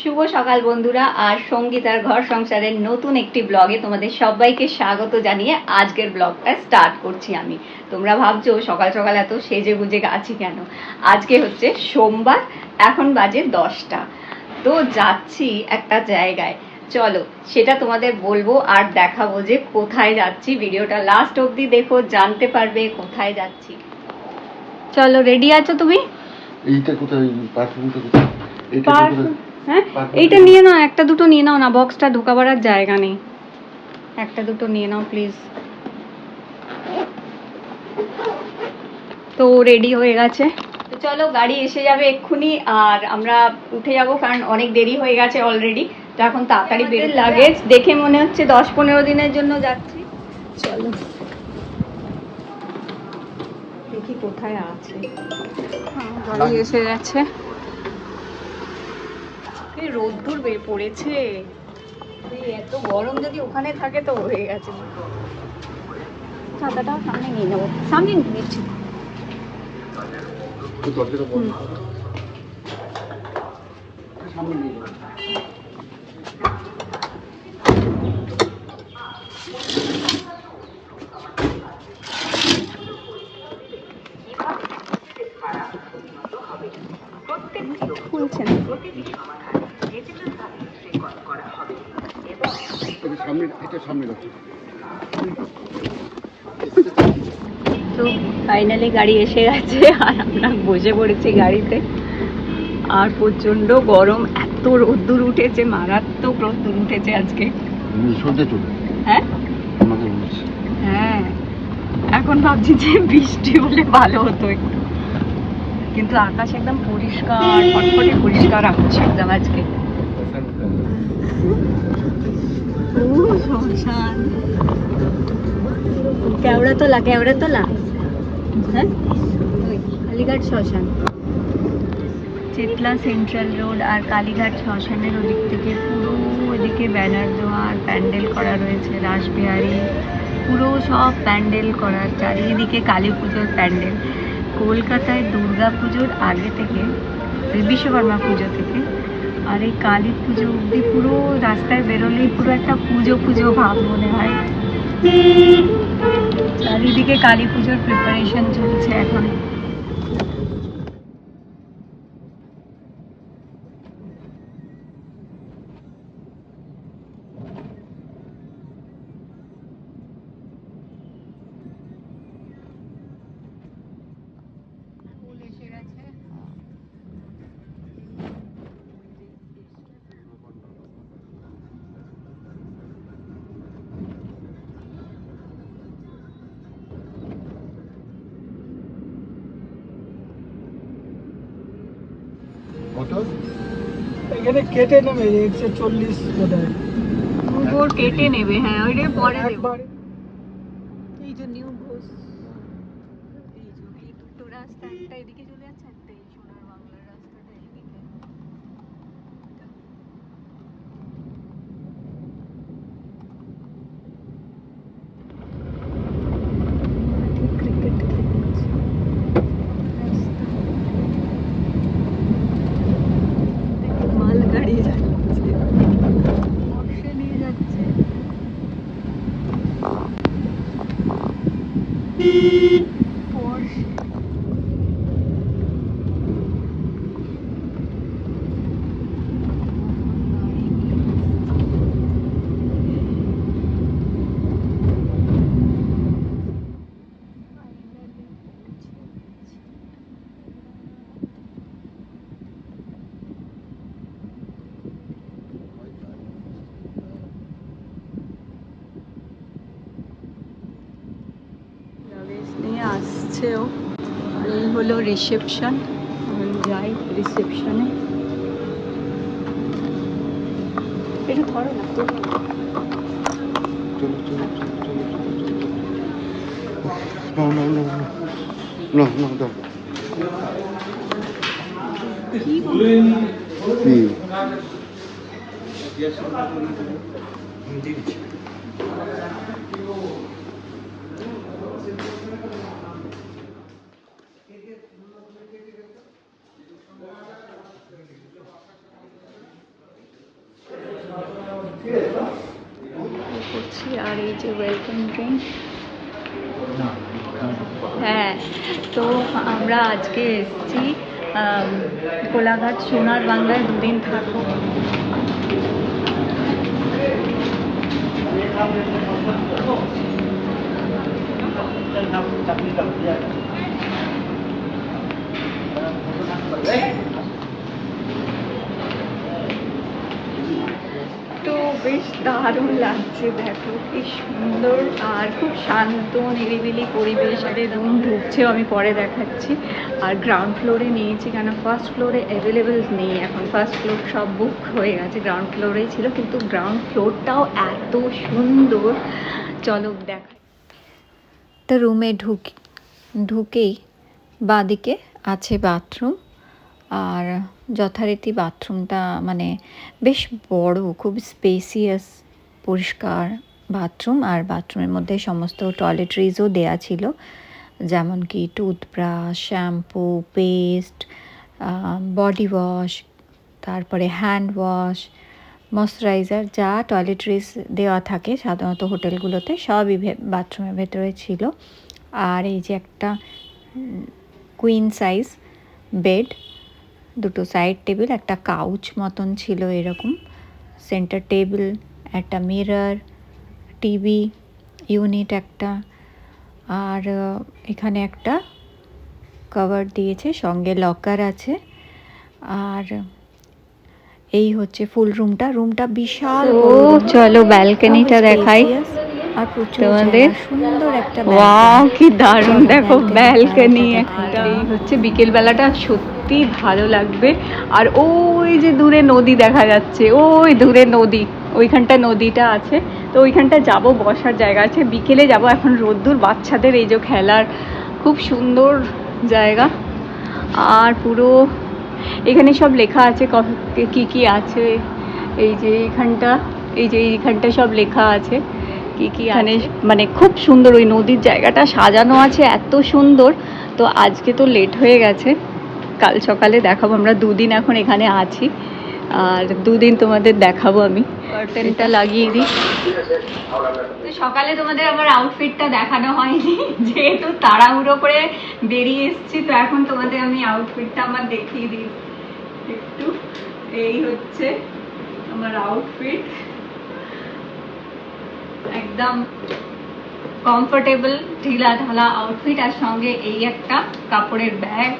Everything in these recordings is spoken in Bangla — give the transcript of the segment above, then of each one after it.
শুভ সকাল বন্ধুরা আর সঙ্গীতার ঘর সংসারের নতুন একটি ব্লগে তোমাদের সবাইকে স্বাগত জানিয়ে আজকের ব্লগটা স্টার্ট করছি আমি। তোমরা ভাবছ সকাল সকাল এত সেজে গুজে আছি কেন? আজকে হচ্ছে সোমবার এখন বাজে দশটা। তো যাচ্ছি একটা জায়গায়। চলো সেটা তোমাদের বলব আর দেখাবো যে কোথায় যাচ্ছি। ভিডিওটা লাস্ট অবধি দেখো জানতে পারবে কোথায় যাচ্ছি। চলো রেডি আছো তুমি? এইটা কোথায়? পারফিউমটা কোথায়? এইটা কোথায়? হ্যাঁ? এইটা নিয়ে নাও একটা দুটো নিয়ে নাও না বক্সটা ঢোকাবার আর জায়গা নেই। একটা দুটো নিয়ে নাও প্লিজ তো রেডি হয়ে গেছে। তো চলো গাড়ি এসে যাবে এক্ষুনি আর আমরা উঠে যাব কারণ অনেক দেরি হয়ে গেছে অলরেডি তো এখন তাড়াতাড়ি বের লাগেজ দেখে মনে হচ্ছে দশ পনেরো দিনের জন্য যাচ্ছি। চলো। দেখি কোথায় আছে। হ্যাঁ, গাড়ি এসে গেছে। এই রোদ্দুর বের পড়েছে। এই এত গরম যদি ওখানে থাকে তো হয়ে গেছে। ছাতাটাও সামনে নিয়ে নেব। সামনে নিয়ে নিচ্ছি। সামনে নিয়ে যাও। খুলছে না এটা সামনে এটা সামনে রাখো তো ফাইনালি গাড়ি এসে গেছে আর আমরা বসে পড়েছি গাড়িতে। আর প্রচণ্ড গরম এত রোদ্দুর উঠেছে মারাত্মক রোদ্দুর উঠেছে আজকে। হ্যাঁ? হ্যাঁ। এখন ভাবছি যে বৃষ্টি হলে ভালো হতো একটু। কিন্তু আকাশ একদম পরিষ্কার ফটফটে পরিষ্কার আকাশ একদম আজকে। শ্মশান। কেওড়াতলা কেওড়াতলা হ্যাঁ ওই কালীঘাট শ্মশান। চেতলা সেন্ট্রাল রোড আর কালীঘাট শ্মশানের ওদিক থেকে পুরো ওদিকে ব্যানার দেওয়া আর প্যান্ডেল করা রয়েছে রাসবিহারী। পুরো সব প্যান্ডেল করার চারিদিকে কালী পুজোর প্যান্ডেল। কলকাতায় দুর্গা পুজোর আগে থেকে, বিশ্বকর্মা পুজো থেকে, আর এই কালী পুজো অবধি পুরো রাস্তায় বেরোলেই পুরো একটা পুজো পুজো ভাব মনে হয়। চারিদিকে কালী পুজোর প্রিপারেশন চলছে এখন। এখানে কেটে নেবে একশো চল্লিশ বোধ হয় ওর কেটে নেবে হ্যাঁ ওইটা পরে beep. রিসেপশন আমি যাই রিসেপশনে এটা ধরো না তো চলো চলো চলো চলো No, no, no, no. No, no, no. কি বলো? কি করছি আর এই যে ওয়েলকাম ড্রিঙ্ক হ্যাঁ তো আমরা আজকে এসেছি আম, কোলাঘাট সোনার বাংলায় দুদিন থাকব। তো বেশ দারুণ লাগছে, দেখো, কি সুন্দর আর খুব শান্ত, নিরিবিলি পরিবেশ। আর রুম ঢুকছেও আমি পরে দেখাচ্ছি। আর গ্রাউন্ড ফ্লোরে নিয়েছি কেন? ফার্স্ট ফ্লোরে অ্যাভেলেবেল নেই এখন। ফার্স্ট ফ্লোর সব বুক হয়ে গেছে গ্রাউন্ড ফ্লোরেই ছিল। কিন্তু গ্রাউন্ড ফ্লোরটাও এত সুন্দর। চলো দেখা। তো রুমে ঢুক, ঢুকেই বাঁদিকে আছে বাথরুম আর যথারীতি বাথরুমটা মানে বেশ বড়, খুব স্পেসিয়াস পরিষ্কার বাথরুম। আর বাথরুমের মধ্যে সমস্ত টয়লেট্রিজও দেয়া ছিল, যেমন কি toothbrush shampoo paste body wash তারপরে হ্যান্ড ওয়াশ ময়শ্চারাইজার যা টয়লেট্রিজ দেওয়া থাকে সাধারণত হোটেলগুলোতে, সবই বাথরুমের ভেতরে ছিল। আর এই যে একটা কুইন সাইজ বেড দুটো সাইড টেবিল একটা কাউচ মতন ছিল এরকম। সেন্টার টেবিল একটা মিরর টিভি ইউনিট একটা। আর এখানে একটা কভার দিয়েছে সঙ্গে লকার আছে। আর এই হচ্ছে ফুল রুমটা রুমটা বিশাল বড়। চলো ব্যালকনিটা দেখাই। আর তোমাদের। সুন্দর একটা ওয়াও কি দারুণ। দেখো ব্যালকনি একটা। এই হচ্ছে বিকেল বেলাটা সত্যি ভালো লাগবে। আর ওই যে দূরে নদী দেখা যাচ্ছে ওই দূরে নদী ওইখানটা নদীটা আছে। তো ওইখানটা যাব বসার জায়গা আছে। বিকেলে যাব এখন রোদ্দুর বাচ্চাদের এই যে খেলার খুব সুন্দর জায়গা। আর পুরো এখানে সব লেখা আছে ক- কি কি আছে এই যে এইখানটা এই যে এইখানটা সব লেখা আছে কি কি এখানে মানে খুব সুন্দর ওই নদীর জায়গাটা সাজানো আছে এত সুন্দর। তো আজকে তো লেট হয়ে গেছে। কাল সকালে দেখাবো। আমরা দুদিন এখন এখানে আছি। আর দুদিন তোমাদের দেখাবো আমি। কার্টেনটা লাগিয়ে দিই। সকালে তোমাদের আমার আউটফিটটা দেখানো হয়নি। যেহেতু তাড়াহুড়ো করে বেরিয়ে এসেছি, তো এখন তোমাদের আমি আউটফিটটা আমার দেখিয়ে দিই। একটু, এই হচ্ছে আমার আউটফিট একদম কমফোর্টেবল ঢিলা ঢালা আউটফিট আর সঙ্গে এই একটা কাপড়ের ব্যাগ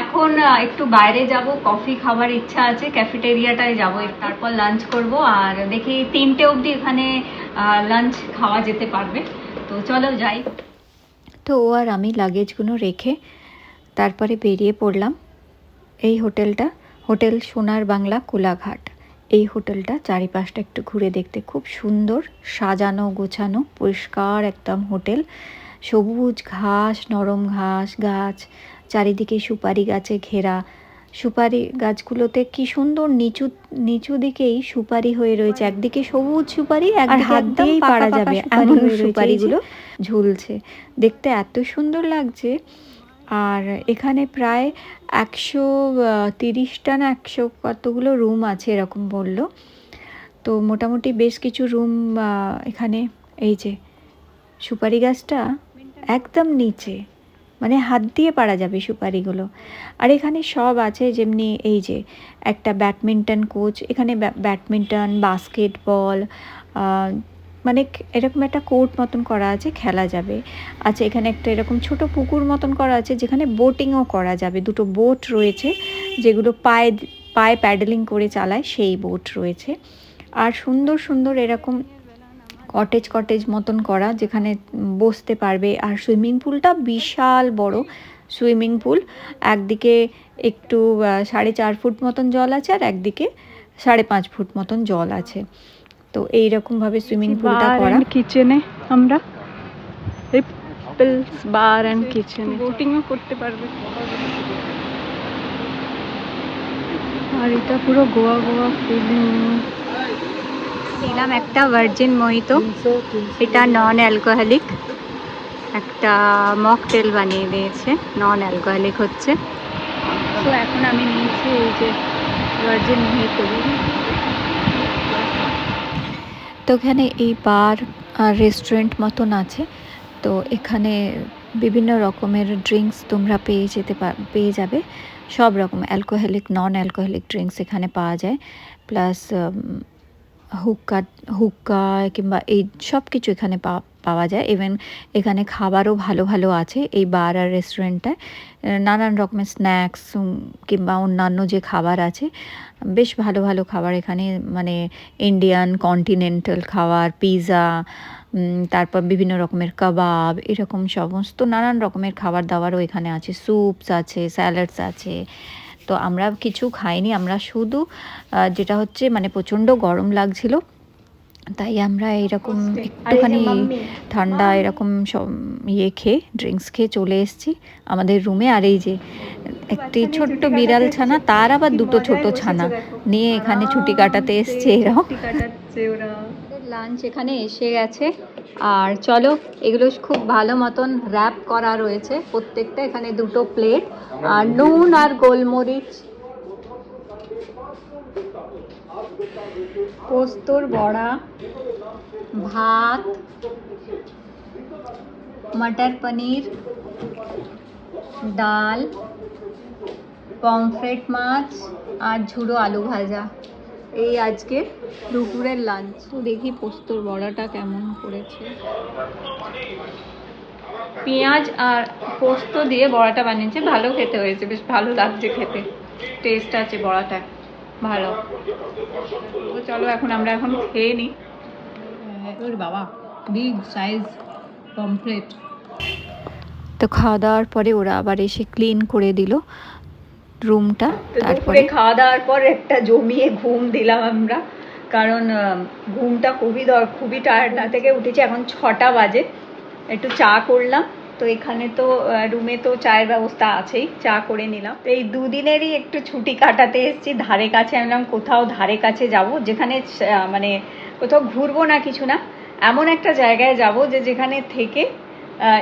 এখন একটু বাইরে যাব, কফি খাবার ইচ্ছা আছে ক্যাফেটেরিয়াটায় যাব, তারপর লাঞ্চ করব, আর দেখি তিনটে অবধি এখানে লাঞ্চ খাওয়া যেতে পারবে। তো চলো যাই। তো ও আর আমি লাগেজগুলো রেখে তারপরে বেরিয়ে পড়লাম এই হোটেলটা, হোটেল সোনার বাংলা কোলাঘাট। এই হোটেলটা চারিপাশটা একটু ঘুরে দেখতে খুব সুন্দর, সাজানো গোছানো, পরিষ্কার একদম হোটেল। সবুজ ঘাস, নরম ঘাস, গাছ চারিদিকে সুপারি গাছে ঘেরা। সুপারি গাছগুলোতে কি সুন্দর নিচু নিচু দিকেই সুপারি হয়ে রয়েছে। একদিকে সবুজ সুপারি আর হাত দিয়েই পারা যাবে এমন সুপারিগুলো। ঝুলছে। দেখতে এত সুন্দর লাগছে। আর এখানে প্রায় একশো তিরিশটা না একশো কতগুলো রুম আছে এরকম বলল। তো মোটামুটি বেশ কিছু রুম এখানে এই যে সুপারি গাছটা একদম নিচে। মানে হাত দিয়ে পারা যাবে সুপারিগুলো। আর এখানে সব আছে যেমনি এই যে একটা ব্যাডমিন্টন কোচ, এখানে ব্যা- ব্যাডমিন্টন, বাস্কেটবল মানে এরকম একটা কোর্ট মতন করা আছে, খেলা যাবে। আচ্ছা এখানে একটা এরকম ছোট পুকুর মতন করা আছে, যেখানে বোটিংও করা যাবে। দুটো বোট রয়েছে, যেগুলো পায়ে পায়ে প্যাডেলিং করে চালায়, সেই বোট রয়েছে। আর সুন্দর সুন্দর এরকম কটেজ কটেজ মতন করা যেখানে বসতে পারবে। আর সুইমিং পুলটা বিশাল বড় সুইমিং পুল একদিকে একটু সাড়ে চার ফুট মতন জল আছে আর একদিকে সাড়ে পাঁচ ফুট মতন জল আছে। তো এই রকম ভাবে সুইমিং পুলটা করা। কিচেনে আমরা? পিপলস বার অ্যান্ড কিচেনে বোটিংও করতে পারবে। আর এটা পুরো গোয়া গোয়া ফিলিং নিলাম একটা ভার্জিন মোহিত এটা নন অ্যালকোহলিক একটা মকটেল বানিয়ে দিয়েছে। নন অ্যালকোহলিক হচ্ছে। তো এখন আমি নিয়েছি এই যে ভার্জিন মোহিত তো এখানে এই বার আর রেস্টুরেন্ট মতন আছে। তো এখানে বিভিন্ন রকমের ড্রিঙ্কস তোমরা পেয়ে যেতে পেয়ে যাবে। সব রকম অ্যালকোহলিক নন অ্যালকোহলিক ড্রিঙ্কস এখানে পাওয়া যায়। প্লাস হুক্কা হুক্কা কিংবা এই সব কিছু এখানে পাওয়া যায়। ইভেন এখানে খাবারও ভালো ভালো আছে। এই বার আর রেস্টুরেন্টটায় নানান রকমের স্ন্যাক্স কিংবা অন্যান্য যে খাবার আছে, বেশ ভালো ভালো খাবার এখানে মানে ইন্ডিয়ান কন্টিনেন্টাল খাবার পিৎজা তারপর বিভিন্ন রকমের কাবাব এরকম সমস্ত নানান রকমের খাবার দাবারও এখানে আছে। স্যুপস আছে স্যালাডস আছে তো আমরা কিছু খাইনি আমরা শুধু যেটা হচ্ছে মানে প্রচণ্ড গরম লাগছিল। তাই আমরা এরকম একটুখানি ঠান্ডা এরকম সব ইয়ে খেয়ে ড্রিঙ্কস খেয়ে চলে এসেছি আমাদের রুমে আর এই যে একটি ছোট্ট বিড়াল ছানা তার আবার দুটো ছোট ছানা নিয়ে এখানে ছুটি কাটাতে এসছে এরকম ওরা। লাঞ্চ এখানে এসে গেছে। আর চলো, এগুলো খুব ভালো মতন র্যাপ করা রয়েছে। প্রত্যেকটা এখানে দুটো প্লেট আর নুন আর গোলমরিচ। পোস্তর বড়া, ভাত, মটর পনির, ডাল পমফ্রেট মাছ, আর ঝুড়ো আলু ভাজা। এই আজকে দুপুরের লাঞ্চ তো দেখি পোস্তর বড়াটা কেমন করেছে। পেঁয়াজ আর পোস্ত দিয়ে বড়াটা বানিয়েছে। ভালো খেতে হয়েছে বেশ ভালো লাগছে খেতে। টেস্ট আছে বড়াটা ভালো। তো চলো এখন আমরা এখন খেয়ে নিই ওর বাবা বিগ সাইজ পমফ্রেট তো খাওয়া দাওয়ার পরে ওরা আবার এসে ক্লিন করে দিল। রুমটা তারপরে খাওয়া দাওয়ার পর একটা জমিয়ে ঘুম দিলাম আমরা। কারণ ঘুমটা খুবই দর খুবই টায়ার্ড না থেকে উঠেছি এখন ছটা বাজে। একটু চা করলাম। তো এখানে তো রুমে তো চায়ের ব্যবস্থা আছেই চা করে নিলাম। তো এই দুদিনেরই একটু ছুটি কাটাতে এসেছি ধারে কাছে। আমি বললাম কোথাও ধারে কাছে যাব যেখানে মানে কোথাও ঘুরবো না কিছু না এমন একটা জায়গায় যাব যে যেখানে থেকে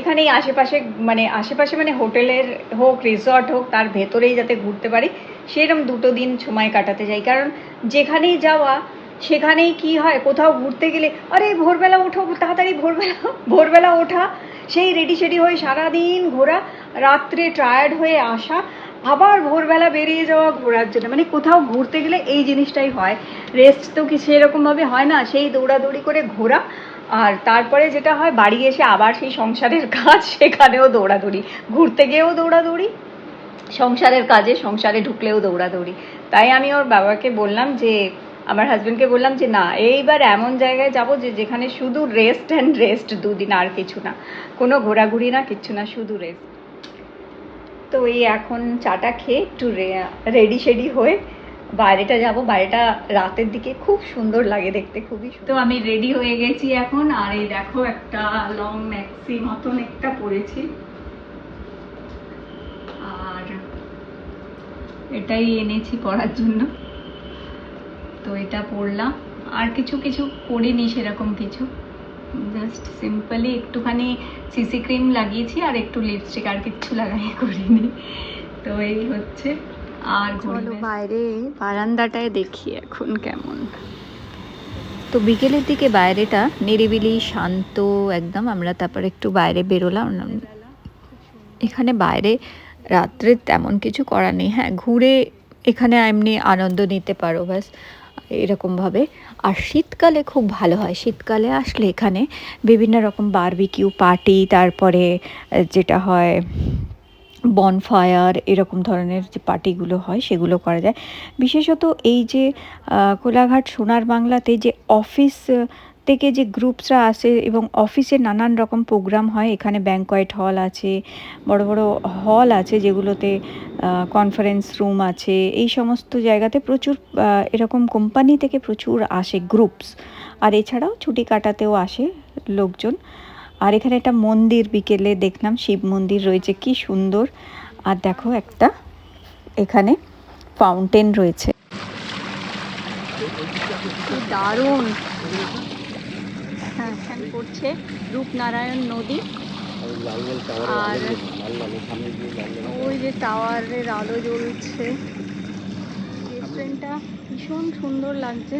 এখানেই আশেপাশে মানে আশেপাশে মানে হোটেলের হোক রিসর্ট হোক, তার ভেতরেই যাতে ঘুরতে পারি সেরকম দুটো দিন সময় কাটাতে যাই কারণ যেখানেই যাওয়া, সেখানেই কি হয়, কোথাও ঘুরতে গেলে, আরে, ভোরবেলা ওঠো, তাড়াতাড়ি ভোরবেলা ভোরবেলা ওঠা। সেই রেডি সেডি হয়ে সারাদিন ঘোরা, রাত্রে টায়ার্ড হয়ে আসা, আবার ভোরবেলা বেরিয়ে যাওয়া ঘোরার জন্য। মানে কোথাও ঘুরতে গেলে এই জিনিসটাই হয়। রেস্ট তো কি সেরকমভাবে হয় না, সেই দৌড়াদৌড়ি করে ঘোরা আর তারপরে যেটা হয়, বাড়ি এসে আবার সেই সংসারের কাজ সেখানেও দৌড়াদৌড়ি। ঘুরতে গিয়েও দৌড়াদৌড়ি, সংসারের কাজে সংসারে ঢুকলেও দৌড়াদৌড়ি। তাই আমি ওর বাবাকে বললাম যে, আমার হাজবেন্ডকে বললাম যে, না, এইবার এমন জায়গায় যাব যে, যেখানে শুধু রেস্ট অ্যান্ড রেস্ট দুদিন আর কিছু না। কোনো ঘোরাঘুরি না, কিচ্ছু না, শুধু রেস্ট তো এই এখন চাটা খেয়ে একটু রেডি শেডি হয়ে বাইরেটা যাব, বাইরেটা রাতের দিকে খুব সুন্দর লাগে দেখতে, খুবই তো আমি রেডি হয়ে গেছি এখন, আর এই দেখো একটা লং ম্যাক্সি মতন একটা পরেছি। আর এটাই এনেছি পরার জন্য। তো এটা পরলাম। আর কিছু কিছু করিনি সেরকম কিছু। জাস্ট সিম্পলি একটুখানি সিসি ক্রিম লাগিয়েছি আর একটু লিপস্টিক আর কিচ্ছু লাগাই করিনি। তো এই হচ্ছে। আর চলো বাইরে বারান্দাটায় দেখি এখন কেমন। তো বিকেলের দিকে বাইরেটা নিরিবিলি শান্ত একদম আমরা তারপর একটু বাইরে বেরোলাম। এখানে বাইরে রাত্রে তেমন কিছু করার নেই। হ্যাঁ ঘুরে এখানে এমনি আনন্দ নিতে পারো ব্যাস। এরকমভাবে। আর শীতকালে খুব ভালো হয়। শীতকালে আসলে এখানে বিভিন্ন রকম বারবিকিউ পার্টি তারপরে যেটা হয় বনফায়ার এরকম ধরনের যে পার্টিগুলো হয় সেগুলো করা যায়। বিশেষত এই যে কোলাঘাট সোনার বাংলাতে যে অফিস থেকে যে গ্রুপসরা আসে এবং অফিসে নানান রকম প্রোগ্রাম হয়, এখানে ব্যাঙ্কোয়েট হল আছে, বড় বড় হল আছে যেগুলোতে কনফারেন্স রুম আছে, এই সমস্ত জায়গাতে প্রচুর এরকম কোম্পানি থেকে প্রচুর আসে গ্রুপস আর এছাড়াও ছুটি কাটাতেও আসে লোকজন। আর এখানে একটা মন্দির বিকেলে দেখলাম, শিব মন্দির রয়েছে, কি সুন্দর। আর দেখো একটা, এখানে ফাউন্টেন রয়েছে। দারুণ। হ্যাঁ হ্যাঁ করছে রূপনারায়ণ নদী। আর ওই যে টাওয়ারের আলো জ্বলছে। রেস্টুরেন্টটা ভীষণ সুন্দর লাগছে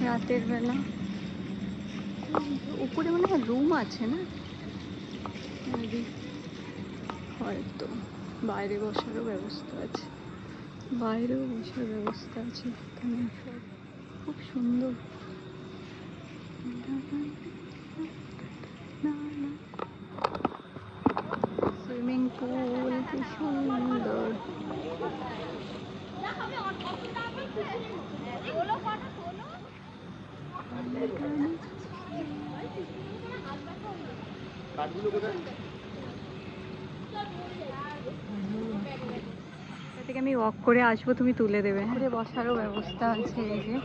রাতের বেলা। উপরে মনে হয় রুম আছে না? হয়তো। বাইরে বসারও ব্যবস্থা আছে। বাইরেও বসার ব্যবস্থা আছে এখানে। খুব সুন্দর। সুইমিং পুল, কি সুন্দর। এটা থেকে আমি ওয়াক করে আসব, তুমি তুলে দেবে। উপরে বসারও ব্যবস্থা আছে এই যে।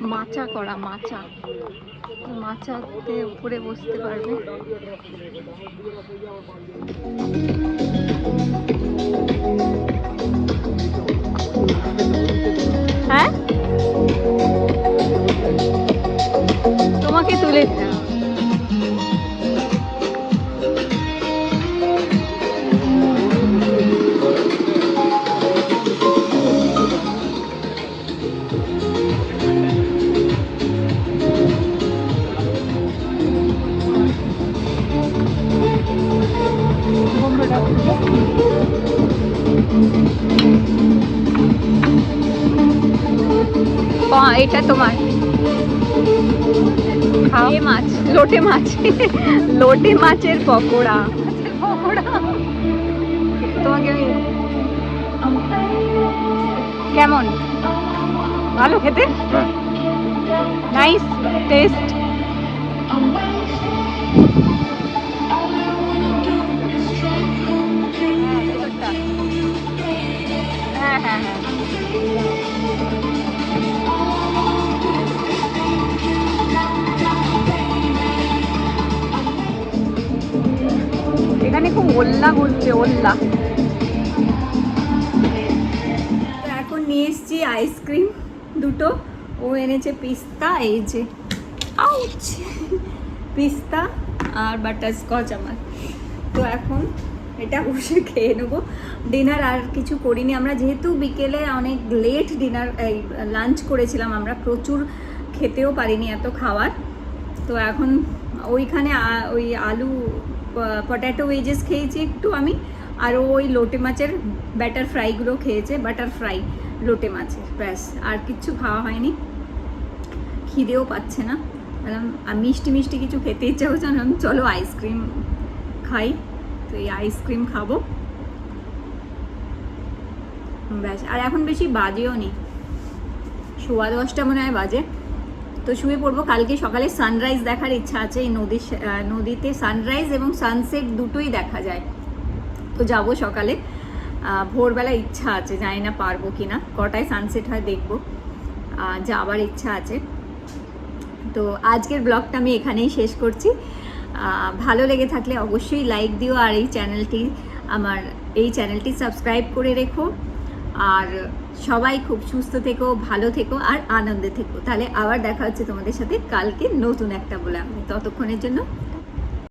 মাচা করা, মাচা। মাচাতে উপরে বসতে পারবে। হ্যাঁ? তোমাকে তুলে দিতে এটা তোমার। মাছ। লোটে মাছ। লোটে মাছের পকোড়া। পকোড়া তোমাকে আমি কেমন? ভালো খেতে? হ্যাঁ। নাইস টেস্ট এনেছে পিস্তা, এই যে, আউচ, পিস্তা আর বাটার স্কচ আমার। তো এখন এটা বসে খেয়ে নেব। ডিনার আর কিছু করিনি। আমরা যেহেতু বিকেলে অনেক লেট ডিনার এই লাঞ্চ করেছিলাম, আমরা প্রচুর খেতেও পারিনি এত খাওয়ার। তো এখন ওইখানে ওই আলু পটেটো ওয়েজেস খেয়েছি একটু আমি। আর ওই লোটে মাছের ব্যাটার ফ্রাইগুলো খেয়েছে বাটার ফ্রাই লোটে মাছের, ব্যাস, আর কিচ্ছু খাওয়া হয়নি। খিদেও পাচ্ছে না। বললাম মিষ্টি মিষ্টি কিছু খেতে ইচ্ছা হচ্ছে না। চলো আইসক্রিম খাই। তো এই আইসক্রিম খাব। ব্যাস, আর এখন বেশি বাজেও নেই সোয়া দশটা মনে হয় বাজে। তো শুয়ে পড়ব। কালকে সকালে সানরাইজ দেখার ইচ্ছা আছে। এই নদীর নদীতে সানরাইজ এবং সানসেট দুটোই দেখা যায়। তো যাব সকালে। ভোরবেলা ইচ্ছা আছে। জানি না পারব কি না কটায় সানসেট হয় দেখব। যাবার ইচ্ছা আছে। তো আজকের ব্লগটা আমি এখানেই শেষ করছি। ভালো লেগে থাকলে অবশ্যই লাইক দিও আর এই চ্যানেলটি আমার এই চ্যানেলটি সাবস্ক্রাইব করে রেখো। আর সবাই খুব সুস্থ থেকো, ভালো থেকো আর আনন্দে থেকো। তাহলে আবার দেখা হচ্ছে তোমাদের সাথে কালকে নতুন একটা বলে ততক্ষণের জন্য